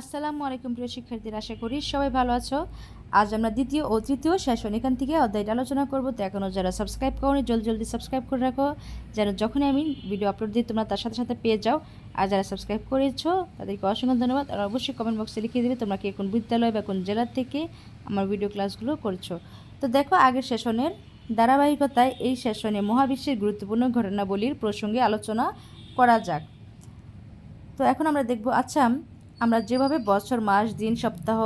আসসালামু আলাইকুম প্রিয় শিক্ষার্থীরা, আশা করি সবাই ভালো আছো। আজ আমরা দ্বিতীয় ও তৃতীয় সেশন, এখান থেকে অধ্যায়টা আলোচনা করব। তো এখনও যারা সাবস্ক্রাইব করোনি, জলদি জলদি সাবস্ক্রাইব করে রাখো। যেন যখনই আমি ভিডিও আপলোড দিই, তোমরা তার সাথে সাথে পেয়ে যাও। আর যারা সাবস্ক্রাইব করেছ, তাদেরকে অসংখ্য ধন্যবাদ। আর অবশ্যই কমেন্ট বক্সে লিখে দেবে তোমরা কে কোন বিদ্যালয় বা কোন জেলা থেকে আমার ভিডিও ক্লাসগুলো করছ। তো দেখো, আগের সেশনের ধারাবাহিকতায় এই সেশনে মহাবিশ্বের গুরুত্বপূর্ণ ঘটনাবলীর প্রসঙ্গে আলোচনা করা যাক। তো এখন আমরা দেখব আচ্ছা আমরা যেভাবে বছর, মাস, দিন, সপ্তাহ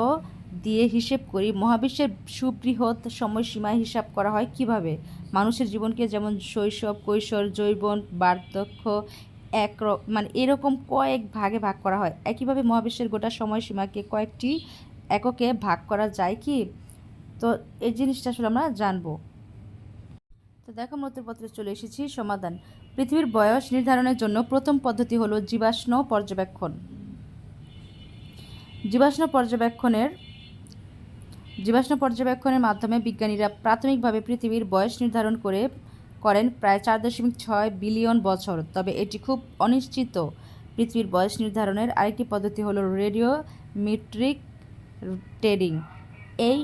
দিয়ে হিসেব করি, মহাবিশ্বের সুবৃহৎ সময়সীমায় হিসাব করা হয় কীভাবে? মানুষের জীবনকে যেমন শৈশব, কৈশোর, যৌবন, বার্ধক্য, এক মানে এরকম কয়েক ভাগে ভাগ করা হয়। একইভাবে মহাবিশ্বের গোটা সময়সীমাকে কয়েকটি এককে ভাগ করা যায় কি? তো এই জিনিসটা আসলে আমরা জানব। তো দেখো মধ্যপত্রে চলে এসেছি, সমাধান। পৃথিবীর বয়স নির্ধারণের জন্য প্রথম পদ্ধতি হলো জীবাশ্ম পর্যবেক্ষণ। জীবাশ্ম পর্যবেক্ষণের জীবাশ্ম পর্যবেক্ষণের মাধ্যমে বিজ্ঞানীরা প্রাথমিকভাবে পৃথিবীর বয়স নির্ধারণ করে করেন প্রায় চার দশমিক ছয় বিলিয়ন বছর। তবে এটি খুব অনিশ্চিত। পৃথিবীর বয়স নির্ধারণের আরেকটি পদ্ধতি হলো রেডিও মেট্রিক টেরিং। এই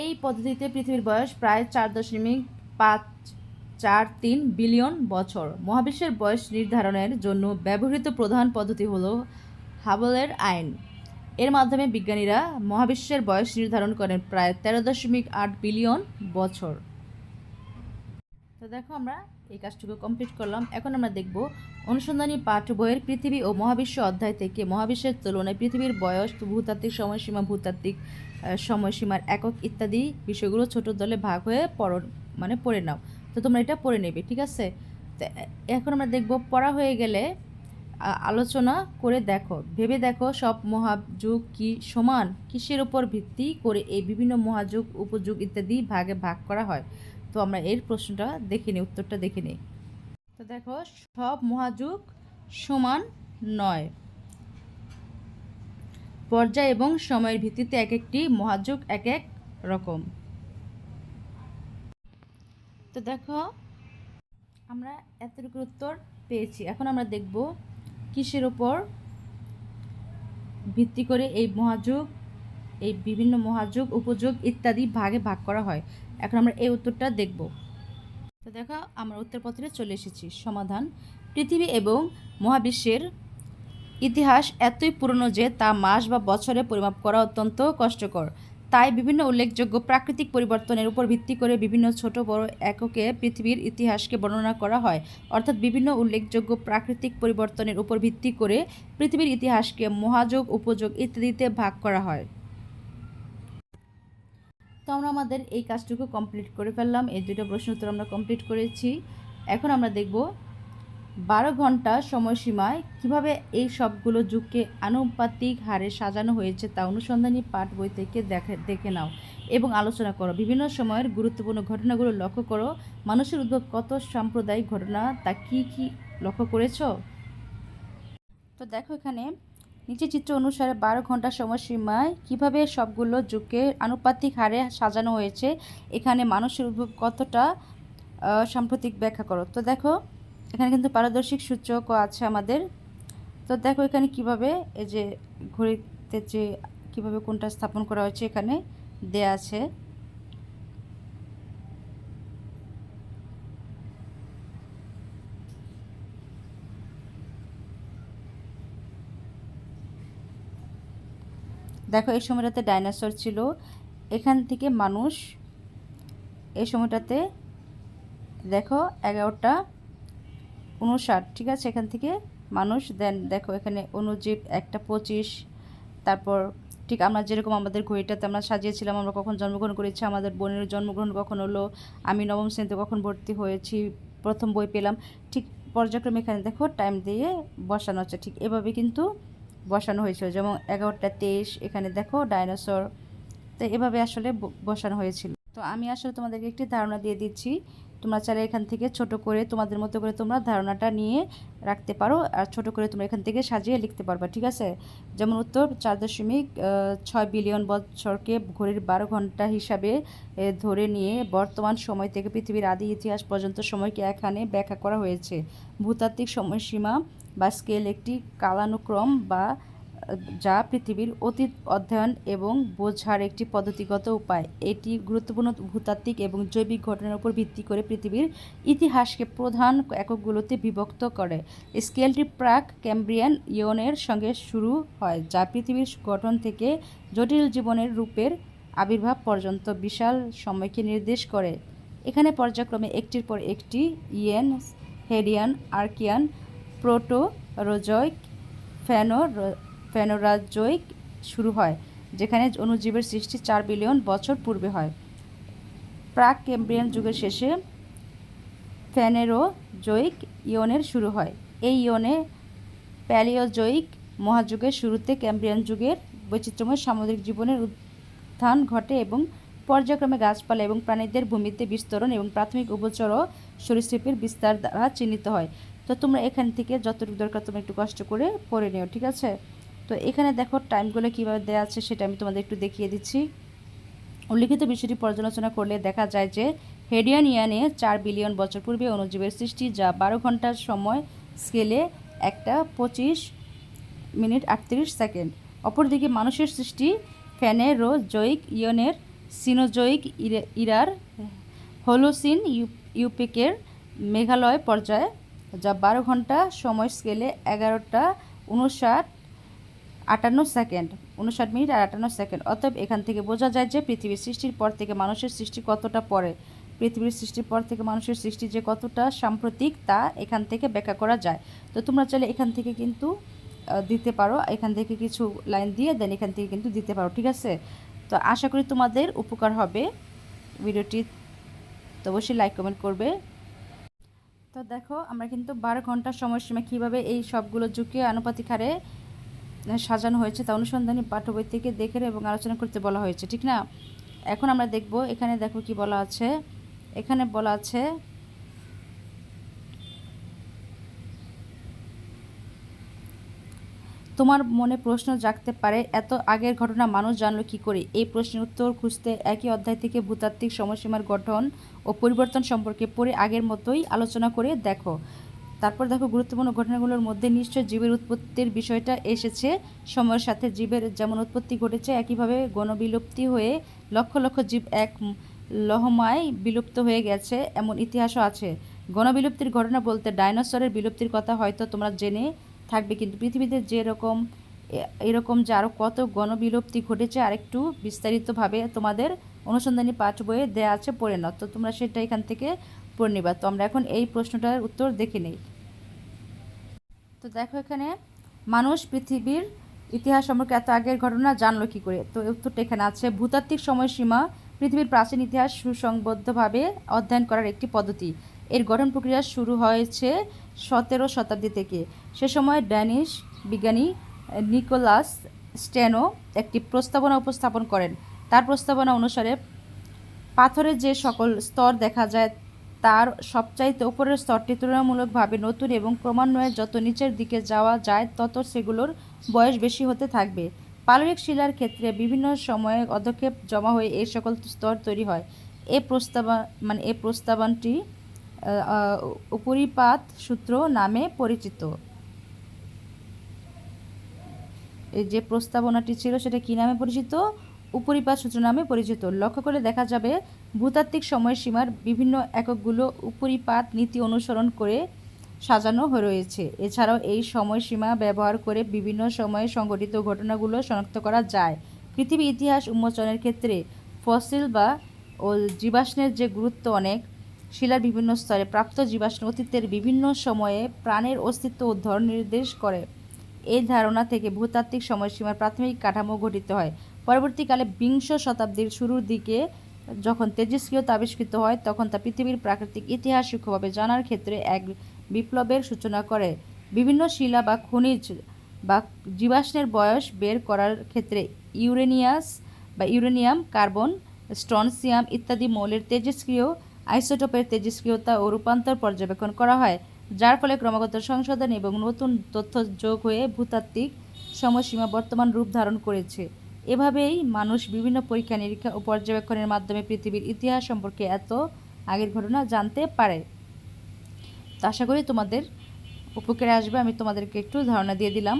এই পদ্ধতিতে পৃথিবীর বয়স প্রায় চার দশমিক পাঁচ চার তিন বিলিয়ন বছর। মহাবিশ্বের বয়স নির্ধারণের জন্য ব্যবহৃত প্রধান পদ্ধতি হলো হাবলের আইন। এর মাধ্যমে বিজ্ঞানীরা মহাবিশ্বের বয়স নির্ধারণ করেন প্রায় তেরো দশমিক আট বিলিয়ন বছর। তো দেখো আমরা এই কাজটুকু কমপ্লিট করলাম। এখন আমরা দেখব অনুসন্ধানী পাঠ বইয়ের পৃথিবী ও মহাবিশ্ব অধ্যায় থেকে মহাবিশ্বের তুলনায় পৃথিবীর বয়স, ভূতাত্ত্বিক সময়সীমা, ভূতাত্ত্বিক সময়সীমার একক ইত্যাদি বিষয়গুলো ছোট দলে ভাগ হয়ে পড় মানে পড়ে নাও। তো তোমরা এটা পড়ে নেবে, ঠিক আছে? এখন আমরা দেখব পড়া হয়ে গেলে আলোচনা করে দেখো। ভেবে দেখো সব মহাযুগ কি সমান? কিসের উপর ভিত্তি করে এই বিভিন্ন মহাযুগ, উপযুগ ইত্যাদি ভাগে ভাগ করা হয়? তো আমরা এর প্রশ্নটা দেখে নিই, উত্তরটা দেখে নিই। তো দেখো, সব মহাযুগ সমান নয়। পর্যায় এবং সময়ের ভিত্তিতে এক একটি মহাযুগ এক এক রকম। তো দেখো, আমরা এতটুকু উত্তর পেয়েছি। এখন আমরা দেখব কিসের ওপর ভিত্তি করে এই মহাযুগ, এই বিভিন্ন মহাযুগ, উপযুগ ইত্যাদি ভাগে ভাগ করা হয়? এখন আমরা এই উত্তরটা দেখব। তো দেখো, আমরা উত্তরপত্রে চলে এসেছি। সমাধান। পৃথিবী এবং মহাবিশ্বের ইতিহাস এতই পুরনো যে তা মাস বা বছরে পরিমাপ করা অত্যন্ত কষ্টকর। তাই বিভিন্ন উল্লেখযোগ্য প্রাকৃতিক পরিবর্তনের উপর ভিত্তি করে বিভিন্ন ছোট বড় এককে পৃথিবীর ইতিহাসকে বর্ণনা করা হয়। অর্থাৎ বিভিন্ন উল্লেখযোগ্য প্রাকৃতিক পরিবর্তনের উপর ভিত্তি করে পৃথিবীর ইতিহাসকে মহাযোগ, উপযোগ ইত্যাদিতে ভাগ করা হয়। তো আমরা আমাদের এই কাজটুকু কমপ্লিট করে ফেললাম। এই দুটো প্রশ্ন উত্তর আমরা কমপ্লিট করেছি। এখন আমরা দেখব বারো ঘণ্টা সময়সীমায় কীভাবে এই সবগুলো যুগকে আনুপাতিক হারে সাজানো হয়েছে তা অনুসন্ধানী পাঠ বই থেকে দেখে দেখে নাও এবং আলোচনা করো। বিভিন্ন সময়ের গুরুত্বপূর্ণ ঘটনাগুলো লক্ষ্য করো। মানুষের উদ্ভব কত সাম্প্রদায়িক ঘটনা তা কি কি লক্ষ্য করেছ? তো দেখো এখানে নিচে চিত্র অনুসারে বারো ঘণ্টা সময়সীমায় কীভাবে সবগুলো যুগকে আনুপাতিক হারে সাজানো হয়েছে, এখানে মানুষের উদ্ভব কতটা সাম্প্রতিক ব্যাখ্যা করো। তো দেখো এখানে কিন্তু পারদর্শিক সূচকও আছে আমাদের। তো দেখো এখানে কীভাবে এই যে ঘড়িতে যে কীভাবে কোনটা স্থাপন করা হয়েছে এখানে দেয়া আছে। দেখো এই সময়টাতে ডাইনোসর ছিল। এখান থেকে মানুষ এই সময়টাতে দেখো এগারোটা উনষাট ঠিক আছে? এখান থেকে মানুষ দেন দেখো এখানে অনুজীব একটা পঁচিশ, তারপর ঠিক আমরা যেরকম আমাদের ঘড়িটাতে আমরা সাজিয়েছিলাম, আমরা কখন জন্মগ্রহণ করেছি, আমাদের বোনের জন্মগ্রহণ কখন হলো, আমি নবম শ্রেণীতে কখন ভর্তি হয়েছি, প্রথম বই পেলাম, ঠিক পর্যায়ক্রমে এখানে দেখো টাইম দিয়ে বসানো হচ্ছে, ঠিক এভাবে কিন্তু বসানো হয়েছিল, যেমন এগারোটা তেইশ, এখানে দেখো ডাইনোসর তো এভাবে আসলে বসানো হয়েছিল। তো আমি আসলে তোমাদেরকে একটি ধারণা দিয়ে দিচ্ছি তোমরা চাইলে এখান থেকে ছোট করে তোমাদের মতো করে তোমরা ধারণাটা নিয়ে রাখতে পারো আর ছোট করে তোমরা এখান থেকে সাজিয়ে লিখতে পারবা, ঠিক আছে? যেমন উত্তর, চার দশমিক ছয় বিলিয়ন বছরকে ঘড়ির বারো ঘণ্টা হিসাবে ধরে নিয়ে বর্তমান সময় থেকে পৃথিবীর আদি ইতিহাস পর্যন্ত সময়কে এখানে ব্যাখ্যা করা হয়েছে। ভূতাত্ত্বিক সময়সীমা বা স্কেল একটি কালানুক্রম বা যা পৃথিবীর অতীত অধ্যয়ন এবং বোঝার একটি পদ্ধতিগত উপায়। এটি গুরুত্বপূর্ণ ভূতাত্ত্বিক এবং জৈবিক ঘটনার উপর ভিত্তি করে পৃথিবীর ইতিহাসকে প্রধান এককগুলোতে বিভক্ত করে। স্কেলটি প্রাক ক্যাম্ব্রিয়ান ইয়নের সঙ্গে শুরু হয়, যা পৃথিবীর গঠন থেকে জটিল জীবনের রূপের আবির্ভাব পর্যন্ত বিশাল সময়কে নির্দেশ করে। এখানে পর্যায়ক্রমে একটির পর একটি yen, Hadean, Archean Proterozoic ফ্যানো ফেনোরাজয়িক শুরু হয়, যেখানে অণুজীবের সৃষ্টি চার বিলিয়ন বছর পূর্বে হয়। প্রাক ক্যাম্ব্রিয়ান যুগের শেষে ফ্যানেরোজয়িক ইয়নের শুরু হয়। এই ইয়নে প্যালিওজয়িক মহাযুগের শুরুতে ক্যাম্ব্রিয়ান যুগের বৈচিত্র্যময় সামুদ্রিক জীবনের উত্থান ঘটে এবং পর্যায়ক্রমে গাছপালা এবং প্রাণীদের ভূমিতে বিস্তরণ এবং প্রাথমিক উভচর সরীসৃপের বিস্তার দ্বারা চিহ্নিত হয়। তো তোমরা এখান থেকে যতটুকু দরকার তোমরা একটু কষ্ট করে পড়ে নিও, ঠিক আছে? তো এখানে দেখো টাইমগুলো কীভাবে দেওয়া আছে সেটা আমি তোমাদের একটু দেখিয়ে দিচ্ছি। উল্লিখিত বিষয়টি পর্যালোচনা করলে দেখা যায় যে হেডিয়ান ইয়ানে চার বিলিয়ন বছর পূর্বে অনুজীবের সৃষ্টি যা বারো ঘণ্টার সময় স্কেলে একটা পঁচিশ মিনিট আটত্রিশ সেকেন্ড। অপরদিকে মানুষের সৃষ্টি ফ্যানেরোজয়িক ইয়নের সিনোজয়িক ইরার হোলোসিন ইউপিকের মেঘালয় পর্যায়ে, যা বারো ঘণ্টা সময় স্কেলে এগারোটা উনষাট আটান্ন সেকেন্ড, উনষাট মিনিট আর আটান্ন সেকেন্ড। অতএব এখান থেকে বোঝা যায় যে পৃথিবীর সৃষ্টির পর থেকে মানুষের সৃষ্টি কতটা পরে পৃথিবীর সৃষ্টির পর থেকে মানুষের সৃষ্টি যে কতটা সাম্প্রতিক তা এখান থেকে ব্যাখ্যা করা যায়। তো তোমরা চাইলে এখান থেকে কিন্তু দিতে পারো। এখান থেকে কিছু লাইন দিয়ে দেন এখান থেকে কিন্তু দিতে পারো, ঠিক আছে? তো আশা করি তোমাদের উপকার হবে ভিডিওটি। তো অবশ্যই লাইক, কমেন্ট করবে। তো দেখো, আমরা কিন্তু বারো ঘণ্টার সময়সীমা কীভাবে এই সবগুলো যুগে আনুপাতিক হারে সাজানো হয়েছে। তা অনুসন্ধানী পাঠ্য বই থেকে দেখে এবং আলোচনা করতে বলা হয়েছে, ঠিক না? এখন আমরা দেখব, এখানে দেখো কি বলা আছে। এখানে বলা আছে, তোমার মনে প্রশ্ন জাগতে পারে, এত আগের ঘটনা মানুষ জানলো কি করে? এই প্রশ্নের উত্তর খুঁজতে একই অধ্যায় থেকে ভূতাত্ত্বিক সময়সীমার গঠন ও পরিবর্তন সম্পর্কে পরে আগের মতোই আলোচনা করে দেখো। তারপর দেখো গুরুত্বপূর্ণ ঘটনাগুলোর মধ্যে নিশ্চয় জীবের উৎপত্তির বিষয়টা এসেছে। সময়ের সাথে জীবের যেমন উৎপত্তি ঘটেছে, একইভাবে গণবিলুপ্তি হয়ে লক্ষ লক্ষ জীব এক লহমায় বিলুপ্ত হয়ে গেছে এমন ইতিহাসও আছে। গণবিলুপ্তির ঘটনা বলতে ডাইনোসরের বিলুপ্তির কথা হয়তো তোমরা জেনে থাকবে, কিন্তু পৃথিবীতে যেরকম এরকম যে আরও কত গণবিলুপ্তি ঘটেছে, আরেকটু বিস্তারিতভাবে তোমাদের অনুসন্ধানী পাঠ বইয়ে দেওয়া আছে, পড়ে নাও। তো তোমরা সেটা এখান থেকে পড়ে নিবা। তো আমরা এখন এই প্রশ্নটার উত্তর দেখে নেই। তো দেখো এখানে, মানুষ পৃথিবীর ইতিহাস সম্পর্কে এত আগের ঘটনা জানলো কী করে? তো উত্তরটা এখানে আছে, ভূতাত্ত্বিক সময়সীমা পৃথিবীর প্রাচীন ইতিহাস সুসংবদ্ধভাবে অধ্যয়ন করার একটি পদ্ধতি। এর গঠন প্রক্রিয়া শুরু হয়েছে সতেরো শতাব্দী থেকে। সে সময় ড্যানিশ বিজ্ঞানী নিকোলাস স্টেনো একটি প্রস্তাবনা উপস্থাপন করেন। তার প্রস্তাবনা অনুসারে পাথরের যে সকল স্তর দেখা যায় তার সবচাইতে উপরের স্তরটি তুলনামূলকভাবে নতুন এবং ক্রমান্বয়ে যত নিচের দিকে যাওয়া যায়, তত সেগুলোর বয়স বেশি হতে থাকবে। পাললিক শিলার ক্ষেত্রে বিভিন্ন সময়ে অদক্ষেপ জমা হয়ে এই সকল স্তর তৈরি হয়। এ প্রস্তাবা মানে এ প্রস্তাবনটি উপরিপাত সূত্র নামে পরিচিত। এই যে প্রস্তাবনাটি ছিল সেটা কী নামে পরিচিত? উপরিপাত সূত্র নামে পরিচিত। লক্ষ্য করে দেখা যাবে, ভূতাত্ত্বিক সময়সীমার বিভিন্ন এককগুলো উপরিপাত নীতি অনুসরণ করে সাজানো রয়েছে। এছাড়াও এই সময়সীমা ব্যবহার করে বিভিন্ন সময়ে সংঘটিত ঘটনাগুলো শনাক্ত করা যায়। পৃথিবী ইতিহাস উন্মোচনের ক্ষেত্রে ফসিল বা ও জীবাশ্মের যে গুরুত্ব অনেক, শিলার বিভিন্ন স্তরে প্রাপ্ত জীবাশ্ম অতীতের বিভিন্ন সময়ে প্রাণের অস্তিত্ব উদ্ধার নির্দেশ করে। এই ধারণা থেকে ভূতাত্ত্বিক সময়সীমার প্রাথমিক কাঠামো গঠিত হয়। পরবর্তীকালে বিংশ শতাব্দীর শুরুর দিকে যখন তেজস্ক্রিয়তা আবিষ্কৃত হয়, তখন তা পৃথিবীর প্রাকৃতিক ইতিহাস সূক্ষ্মভাবে জানার ক্ষেত্রে এক বিপ্লবের সূচনা করে। বিভিন্ন শিলা বা খনিজ বা জীবাশ্মের বয়স বের করার ক্ষেত্রে ইউরেনিয়াস বা ইউরেনিয়াম, কার্বন স্ট্রনসিয়াম ইত্যাদি মৌলের তেজস্ক্রিয়, আইসোটোপের তেজস্ক্রিয়তা ও রূপান্তর পর্যবেক্ষণ করা হয়, যার ফলে ক্রমাগত সংশোধন এবং নতুন তথ্য যোগ হয়ে ভূতাত্ত্বিক সময়সীমা বর্তমান রূপ ধারণ করেছে। এভাবেই মানুষ বিভিন্ন পরীক্ষা নিরীক্ষা ও পর্যবেক্ষণের মাধ্যমে পৃথিবীর ইতিহাস সম্পর্কে এত আগের ঘটনা জানতে পারে। তো আশা করি তোমাদের উপকারে আসবে, আমি তোমাদেরকে একটু ধারণা দিয়ে দিলাম।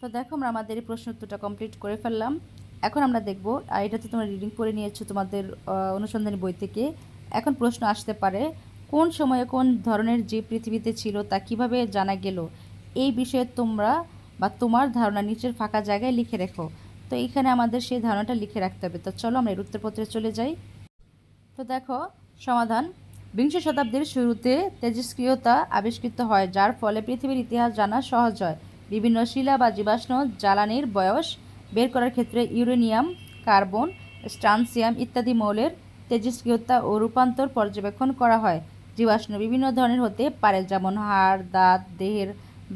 তো দেখো, আমরা আমাদের এই প্রশ্ন উত্তরটা কমপ্লিট করে ফেললাম। এখন আমরা দেখব, আর এটাতে তোমরা রিডিং করে নিয়েছো তোমাদের অনুসন্ধানী বই থেকে। এখন প্রশ্ন আসতে পারে, কোন সময়ে কোন ধরনের জীব পৃথিবীতে ছিল তা কীভাবে জানা গেল? এই বিষয়ে তোমরা বা তোমার ধারণা নিচের ফাঁকা জায়গায় লিখে রেখো। তো এখানে আমাদের সেই ধারণাটা লিখে রাখতে হবে। তো চলো আমরা এর উত্তরপত্রে চলে যাই। তো দেখো, সমাধান। বিংশ শতাব্দীর শুরুতে তেজস্ক্রিয়তা আবিষ্কৃত হয়, যার ফলে পৃথিবীর ইতিহাস জানা সহজ হয়। বিভিন্ন শিলা বা জীবাশ্ম জ্বালানির বয়স বের করার ক্ষেত্রে ইউরেনিয়াম, কার্বন স্ট্রানসিয়াম ইত্যাদি মৌলের তেজস্ক্রিয়তা ও রূপান্তর পর্যবেক্ষণ করা হয়। জীবাশ্ম বিভিন্ন ধরনের হতে পারে, যেমন হাড়, দাঁত, দেহের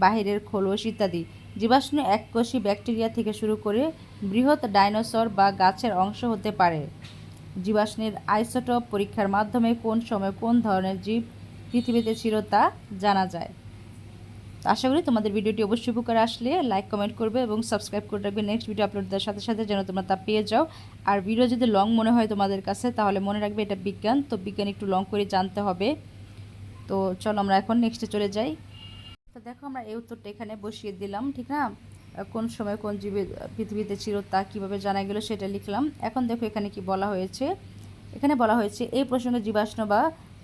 বাহিরের খোলস ইত্যাদি। জীবাশ্ম এককোষী ব্যাকটেরিয়া থেকে শুরু করে বৃহৎ ডাইনোসর বা গাছের অংশ হতে পারে। জীবাশ্মের আইসোটোপ পরীক্ষার মাধ্যমে কোন সময় কোন ধরনের জীব পৃথিবীতে ছিল তা জানা যায়। আশা করি তোমাদের ভিডিওটি অবশ্যই উপকারে আসলে লাইক, কমেন্ট করবে এবং সাবস্ক্রাইব করে রাখবে। নেক্সট ভিডিও আপলোড দেওয়ার সাথে সাথে যেন তোমরা তা পেয়ে যাও। আর ভিডিও যদি লং মনে হয় তোমাদের কাছে, তাহলে মনে রাখবে এটা বিজ্ঞান। তো বিজ্ঞান একটু লং করে জানতে হবে। তো চলো আমরা এখন নেক্সটে চলে যাই। তো দেখো আমরা এই উত্তরটা এখানে বসিয়ে দিলাম, ঠিক না? কোন সময় কোন জীবে, পৃথিবীতে ছিল তা কীভাবে জানা গেল সেটা লিখলাম। এখন দেখো এখানে কি বলা হয়েছে। এখানে বলা হয়েছে, এই প্রসঙ্গে জীবাশ্ম বা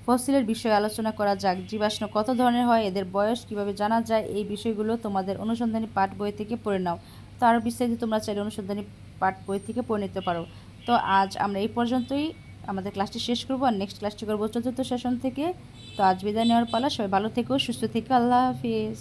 ফসিলের বিষয়ে আলোচনা করা যাক। জীবাশ্ম কত ধরনের হয়, এদের বয়স কীভাবে জানা যায়, এই বিষয়গুলো তোমাদের অনুসন্ধানী পাঠ বই থেকে পড়ে নাও। তো আরও বিস্তারিত তোমরা চাইলে অনুসন্ধানী পাঠ বই থেকে পড়ে নিতে পারো। তো আজ আমরা এই পর্যন্তই। আমাদের ক্লাসটি শেষ করব আর নেক্সট ক্লাসটি করব চতুর্থ সেশন থেকে। তো আজ বিদায় নেওয়ার পালা। সবাই ভালো থেকো, সুস্থ থেকো। আল্লাহ হাফিজ।